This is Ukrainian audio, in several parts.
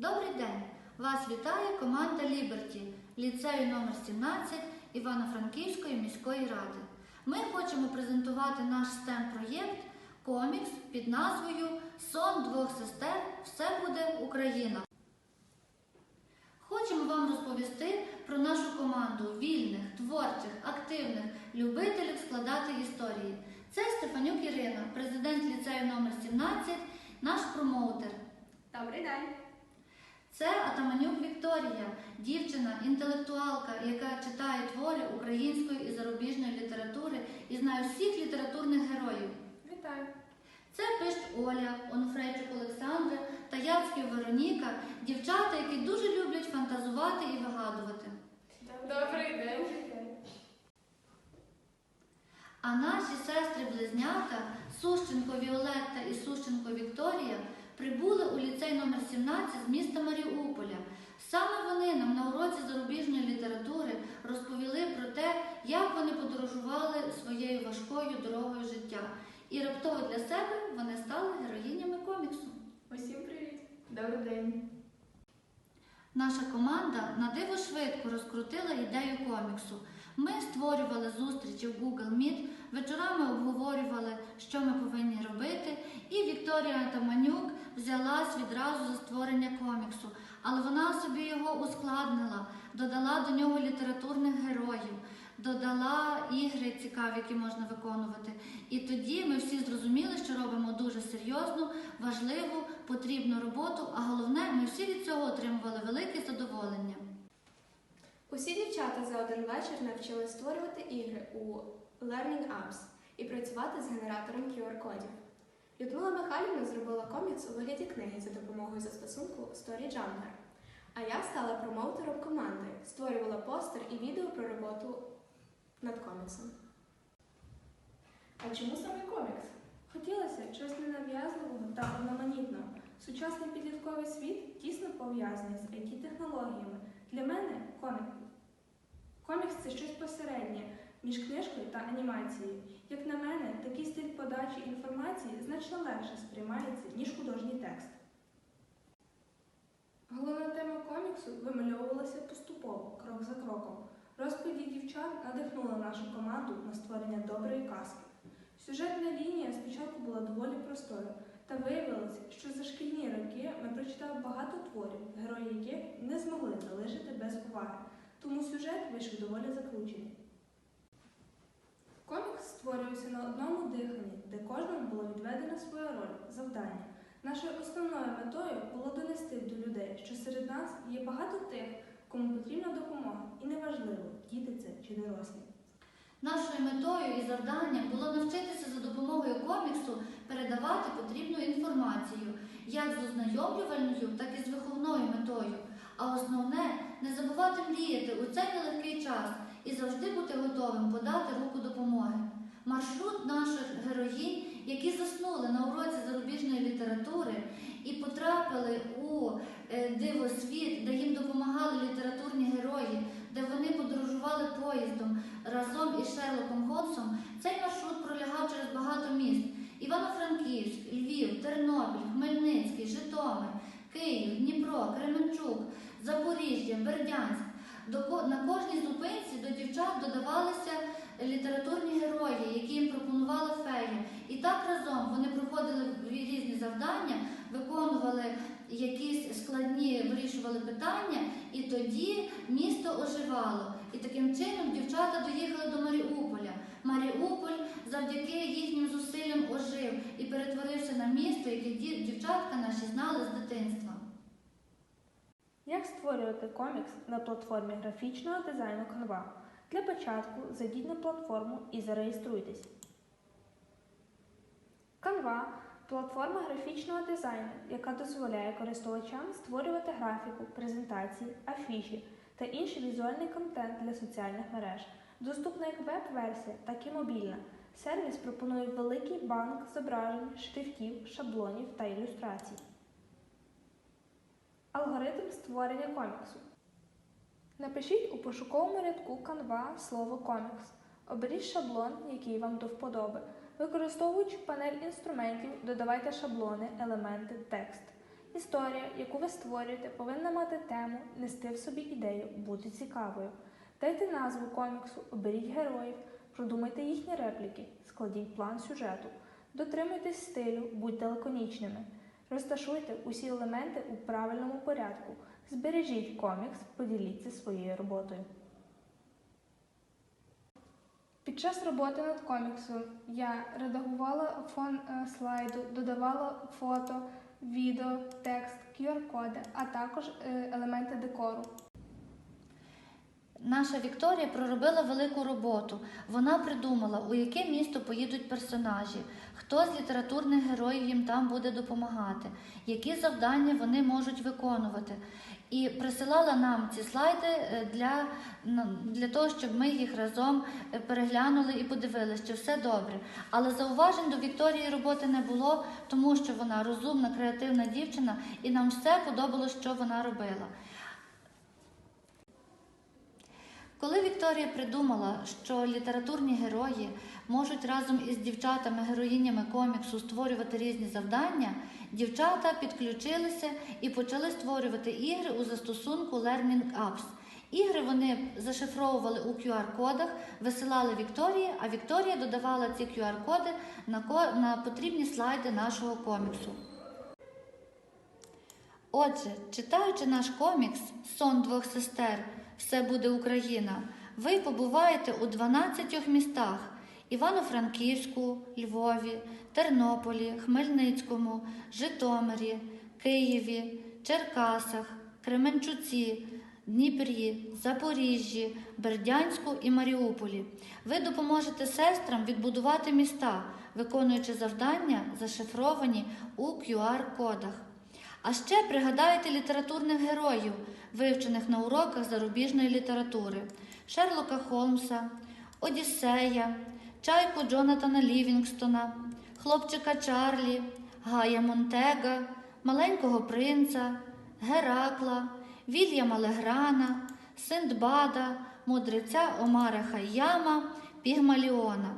Добрий день! Вас вітає команда Ліберті ліцею номер 17 Івано-Франківської міської ради. Ми хочемо презентувати наш stem проєкт комікс під назвою Сон двох сестер Все буде Україна. Хочемо вам розповісти про нашу команду вільних, творчих, активних любителів складати історії. Це Стефанюк Ірина, президент ліцею номер 17, наш промоутер. Добрий день. Це Атаманюк Вікторія, дівчина, інтелектуалка, яка читає твори української і зарубіжної літератури і знає всіх літературних героїв. Вітаю. Це Пищ Оля, Онуфрейчук Олександра та Яцьків Вероніка, дівчата, які дуже люблять фантазувати і вигадувати. Добрий день. А наші сестри-близнята Сущенко Віолетта і Сущенко Вікторія прибули у ліцей номер 17 з міста Маріуполя. Саме вони нам на уроці зарубіжної літератури розповіли про те, як вони подорожували своєю важкою дорогою життя. І раптово для себе вони стали героїнями коміксу. Усім привіт. Добрий день. Наша команда на диво швидко розкрутила ідею коміксу. Ми створювали зустрічі в Google Meet, вечорами обговорювали, що ми повинні робити, і Вікторія Таманюк взялась відразу за створення коміксу, але вона собі його ускладнила, додала до нього літературних героїв, додала ігри цікаві, які можна виконувати. І тоді ми всі зрозуміли, що робимо дуже серйозну, важливу, потрібну роботу, а головне, ми всі від цього отримували велике. Усі дівчата за один вечір навчились створювати ігри у Learning Apps і працювати з генератором QR-кодів. Людмила Михайлівна зробила комікс у вигляді книги за допомогою застосунку StoryJunker. А я стала промоутером команди, створювала постер і відео про роботу над коміксом. А чому саме комікс? Хотілося чогось ненав'язливого та одноманітного. Сучасний підлітковий світ тісно пов'язаний з IT-технологіями. Для мене комік... комікс це щось посереднє між книжкою та анімацією. Як на мене, такий стиль подачі інформації значно легше сприймається, ніж художній текст. Головна тема коміксу вимальовувалася поступово, крок за кроком. Розповіді дівчат надихнула нашу команду на створення доброї казки. Сюжетна лінія спочатку була доволі простою, та виявилося, що за шкільні роки ми прочитали багато творів, герої яких не змогли залишити без уваги, тому сюжет вийшов доволі закручений. Комікс створювався на одному диханні, де кожному було відведена своя роль, завдання. Нашою основною метою було донести до людей, що серед нас є багато тих, кому потрібна допомога, і неважливо, діти це чи дорослі. Нашою метою і завданням було навчитися за допомогою коміксу передавати потрібну інформацію, як з ознайомлювальною, так і з виховною метою. А основне не забувати мріяти у цей нелегкий час і завжди бути готовим подати руку допомоги. Маршрут наших героїнь, які заснули на уроці зарубіжної літератури і потрапили у е, дивосвіт, де їм допомагали літературні герої, де вони подорожували поїздом разом із Шерлоком Голмсом, цей маршрут пролягав через багато міст: Івано-Франківськ, Львів, Тернопіль, Хмельницький, Житомир, Київ, Дніпро, Кременчук, Запоріжжя, Бердянськ. На кожній зупинці до дівчат додавалися літературні герої, які їм пропонувала фея. І так разом вони проходили різні завдання, виконували якісь складні, вирішували питання, і тоді місто оживало. І таким чином дівчата доїхали до Маріуполя. Маріуполь завдяки їхнім зусиллям ожив і перетворився на місто, яке дівчатка наші знали з дитинства. Як створювати комікс на платформі графічного дизайну Canva? Для початку зайдіть на платформу і зареєструйтесь. Canva – платформа графічного дизайну, яка дозволяє користувачам створювати графіку, презентації, афіші та інший візуальний контент для соціальних мереж. Доступна як веб-версія, так і мобільна. Сервіс пропонує великий банк зображень, шрифтів, шаблонів та ілюстрацій. Алгоритм створення коміксу. Напишіть у пошуковому рядку Canva слово комікс. Оберіть шаблон, який вам до вподоби. Використовуючи панель інструментів, додавайте шаблони, елементи, текст. Історія, яку ви створюєте, повинна мати тему, нести в собі ідею, бути цікавою. Дайте назву коміксу, оберіть героїв, продумайте їхні репліки, складіть план сюжету, дотримуйтесь стилю, будьте лаконічними, розташуйте усі елементи у правильному порядку, збережіть комікс, поділіться своєю роботою. Під час роботи над коміксом я редагувала фон е, слайду, додавала фото, відео, текст, QR-коди, а також е, елементи декору. Наша Вікторія проробила велику роботу. Вона придумала, у яке місто поїдуть персонажі, хто з літературних героїв їм там буде допомагати, які завдання вони можуть виконувати. І присилала нам ці слайди е, для, ну, для того, щоб ми їх разом е, переглянули і подивилися, чи все добре. Але зауважень до Вікторії роботи не було, тому що вона розумна, креативна дівчина, і нам все подобалося, що вона робила. Коли Вікторія придумала, що літературні герої можуть разом із дівчатами-героїнями коміксу створювати різні завдання, дівчата підключилися і почали створювати ігри у застосунку Learning Apps. Ігри вони зашифровували у QR-кодах, висилали Вікторії, а Вікторія додавала ці QR-коди на, потрібні слайди нашого коміксу. Отже, читаючи наш комікс Сон двох сестер Все буде Україна, ви побуваєте у 12 містах Івано-Франківську, Львові, Тернополі, Хмельницькому, Житомирі, Києві, Черкасах, Кременчуці, Дніпрі, Запоріжжі, Бердянську і Маріуполі. Ви допоможете сестрам відбудувати міста, виконуючи завдання, зашифровані у QR-кодах. А ще пригадайте літературних героїв, вивчених на уроках зарубіжної літератури: Шерлока Холмса, Одіссея, чайку Джонатана Лівінгстона, хлопчика Чарлі, Гая Монтега, маленького принца, Геракла, Вільяма Леграна, Синдбада, мудреця Омара Хайяма, Пігмаліона.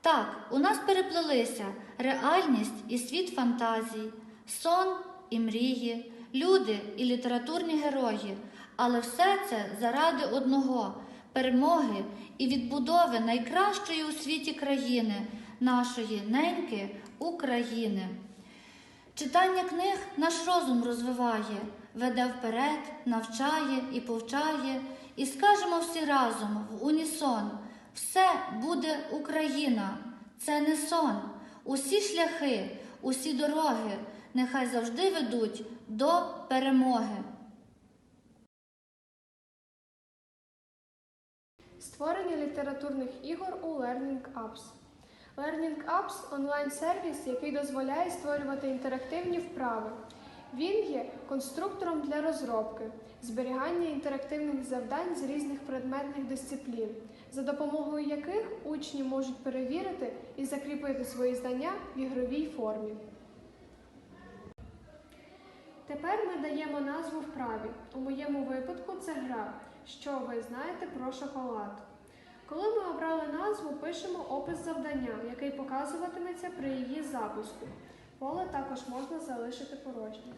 Так, у нас переплелися реальність і світ фантазій, сон і мрії, люди і літературні герої, але все це заради одного перемоги і відбудови найкращої у світі країни, нашої неньки України. Читання книг наш розум розвиває, веде вперед, навчає і повчає, і скажемо всі разом в унісон: все буде Україна, це не сон. Усі шляхи, усі дороги нехай завжди ведуть до перемоги. Створення літературних ігор у Learning Apps. Learning Apps онлайн-сервіс, який дозволяє створювати інтерактивні вправи. Він є конструктором для розробки, зберігання інтерактивних завдань з різних предметних дисциплін, за допомогою яких учні можуть перевірити і закріпити свої знання в ігровій формі. Тепер ми даємо назву вправі. У моєму випадку це гра. Що ви знаєте про шоколад? Коли ми обрали назву, пишемо опис завдання, який показуватиметься при її запуску. Поле також можна залишити порожнім.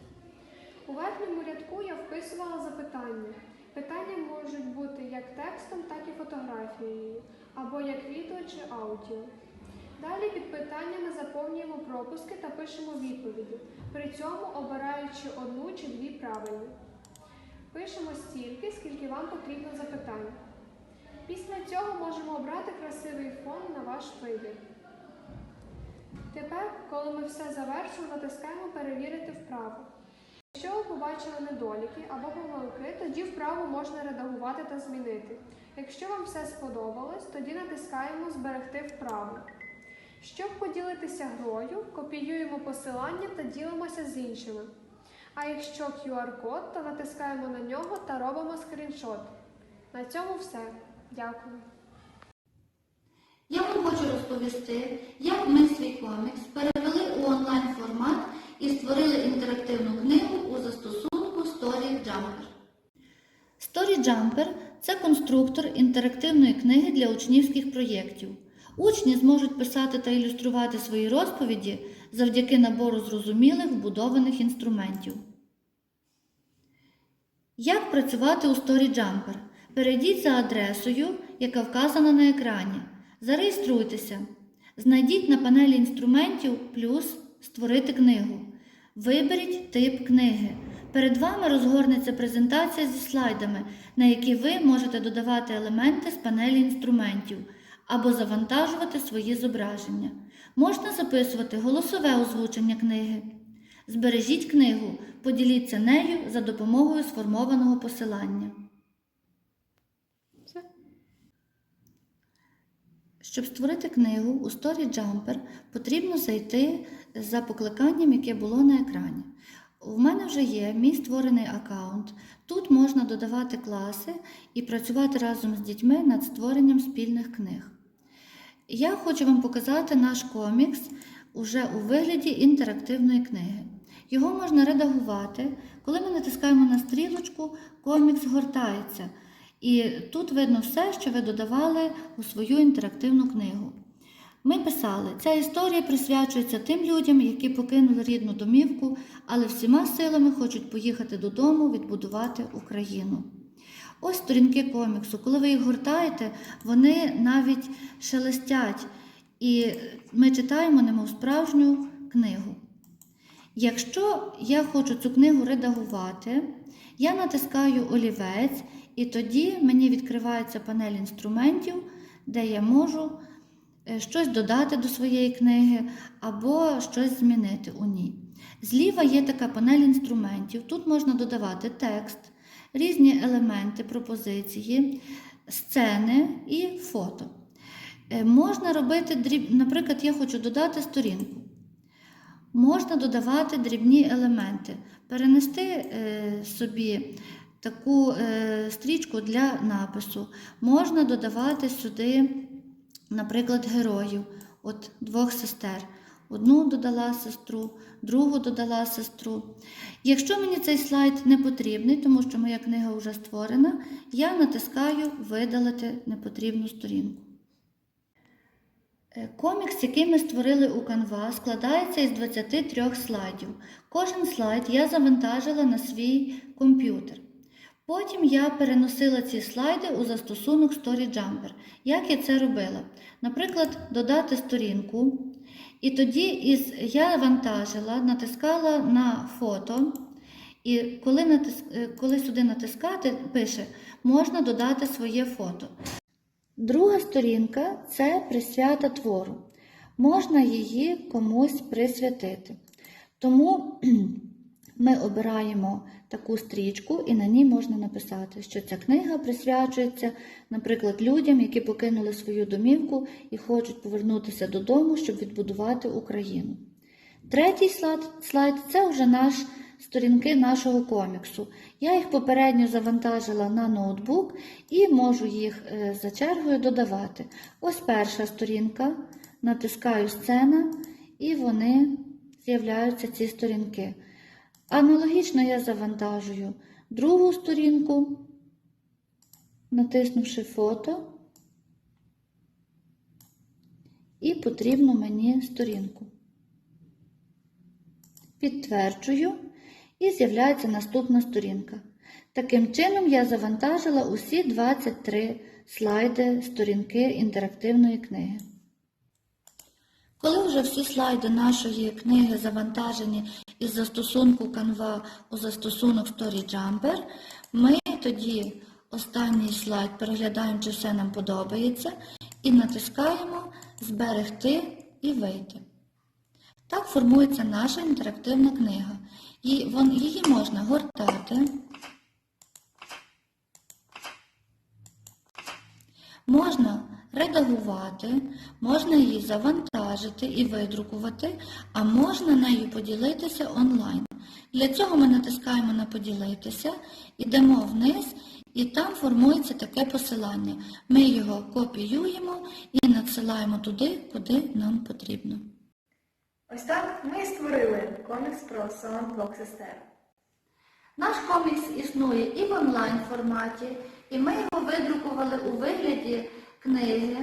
У верхньому рядку я вписувала запитання. Питання можуть бути як текстом, так і фотографією, або як відео чи аудіо. Далі під питаннями заповнюємо пропуски та пишемо відповіді, при цьому обираючи одну чи дві правильні. Пишемо стільки, скільки вам потрібно запитань. Після цього можемо обрати красивий фон на ваш вибір. Тепер, коли ми все завершили, натискаємо Перевірити вправу. Якщо ви побачили недоліки або помилки, тоді вправу можна редагувати та змінити. Якщо вам все сподобалось, тоді натискаємо Зберегти вправу. Щоб поділитися грою, копіюємо посилання та ділимося з іншими. А якщо QR-код, то натискаємо на нього та робимо скріншот. На цьому все. Дякую. Я вам хочу розповісти, як ми свій комікс перевели у онлайн формат і створили інтерактивну книгу у застосунку Story Jumper. Story Jumper – це конструктор інтерактивної книги для учнівських проєктів. Учні зможуть писати та ілюструвати свої розповіді завдяки набору зрозумілих вбудованих інструментів. Як працювати у StoryJumper? Перейдіть за адресою, яка вказана на екрані. Зареєструйтеся. Знайдіть на панелі інструментів плюс Створити книгу. Виберіть тип книги. Перед вами розгорнеться презентація зі слайдами, на які ви можете додавати елементи з панелі інструментів або завантажувати свої зображення. Можна записувати голосове озвучення книги. Збережіть книгу, поділіться нею за допомогою сформованого посилання. Щоб створити книгу у StoryJumper, потрібно зайти за покликанням, яке було на екрані. У мене вже є мій створений аккаунт. Тут можна додавати класи і працювати разом з дітьми над створенням спільних книг. Я хочу вам показати наш комікс уже у вигляді інтерактивної книги. Його можна редагувати. Коли ми натискаємо на стрілочку, комікс гортається. І тут видно все, що ви додавали у свою інтерактивну книгу. Ми писали, ця історія присвячується тим людям, які покинули рідну домівку, але всіма силами хочуть поїхати додому, відбудувати Україну. Ось сторінки коміксу. Коли ви їх гортаєте, вони навіть шелестять, і ми читаємо немов справжню книгу. Якщо я хочу цю книгу редагувати, я натискаю олівець, і тоді мені відкривається панель інструментів, де я можу е, щось додати до своєї книги або щось змінити у ній. Зліва є така панель інструментів. Тут можна додавати текст, різні елементи, пропозиції, сцени і фото. Е, Можна робити дріб... Наприклад, я хочу додати сторінку. Можна додавати дрібні елементи, перенести е, собі таку е, стрічку для напису. Можна додавати сюди, наприклад, героїв, от двох сестер. Одну додала сестру, другу додала сестру. Якщо мені цей слайд не потрібний, тому що моя книга вже створена, я натискаю Видалити непотрібну сторінку. Е, Комікс, який ми створили у Canva, складається із 23 слайдів. Кожен слайд я завантажила на свій комп'ютер. Потім я переносила ці слайди у застосунок StoryJumper. Як я це робила? Наприклад, додати сторінку. І тоді із, я вантажила, натискала на фото. І коли, натис, е, коли сюди натискати, пише, можна додати своє фото. Друга сторінка це присвята твору. Можна її комусь присвятити. Тому ми обираємо таку стрічку, і на ній можна написати, що ця книга присвячується, наприклад, людям, які покинули свою домівку і хочуть повернутися додому, щоб відбудувати Україну. Третій слайд, це вже наш сторінки нашого коміксу. Я їх попередньо завантажила на ноутбук і можу їх е, за чергою додавати. Ось перша сторінка, натискаю сцена, і вони з'являються ці сторінки. Аналогічно я завантажую другу сторінку, натиснувши фото, і потрібну мені сторінку. Підтверджую, і з'являється наступна сторінка. Таким чином, я завантажила усі 23 слайди сторінки інтерактивної книги. Коли вже всі слайди нашої книги завантажені із застосунку Canva у застосунок StoryJumper, ми тоді останній слайд переглядаємо, чи все нам подобається, і натискаємо Зберегти і вийти. Так формується наша інтерактивна книга. Її можна гортати, можна редагувати, можна її завантажити і видрукувати, а можна нею поділитися онлайн. Для цього ми натискаємо на поділитися, ідемо вниз, і там формується таке посилання. Ми його копіюємо і надсилаємо туди, куди нам потрібно. Ось так ми і створили комікс про сон двох сестер. Наш комікс існує і в онлайн форматі, і ми його видрукували у вигляді книги.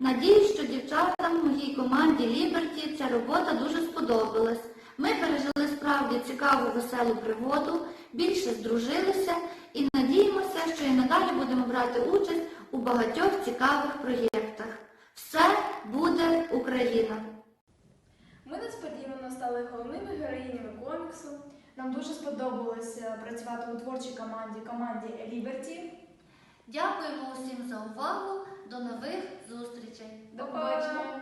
Надіюсь, що дівчатам в моїй команді Ліберті ця робота дуже сподобалась. Ми пережили справді цікаву веселу пригоду, більше здружилися і надіємося, що і надалі будемо брати участь у багатьох цікавих проєктах. Все буде Україна! Ми несподівано стали головними героїнями коміксу. Нам дуже сподобалося працювати у творчій команді команді Liberty. Дякуємо усім за увагу. До нових зустрічей! До побачення!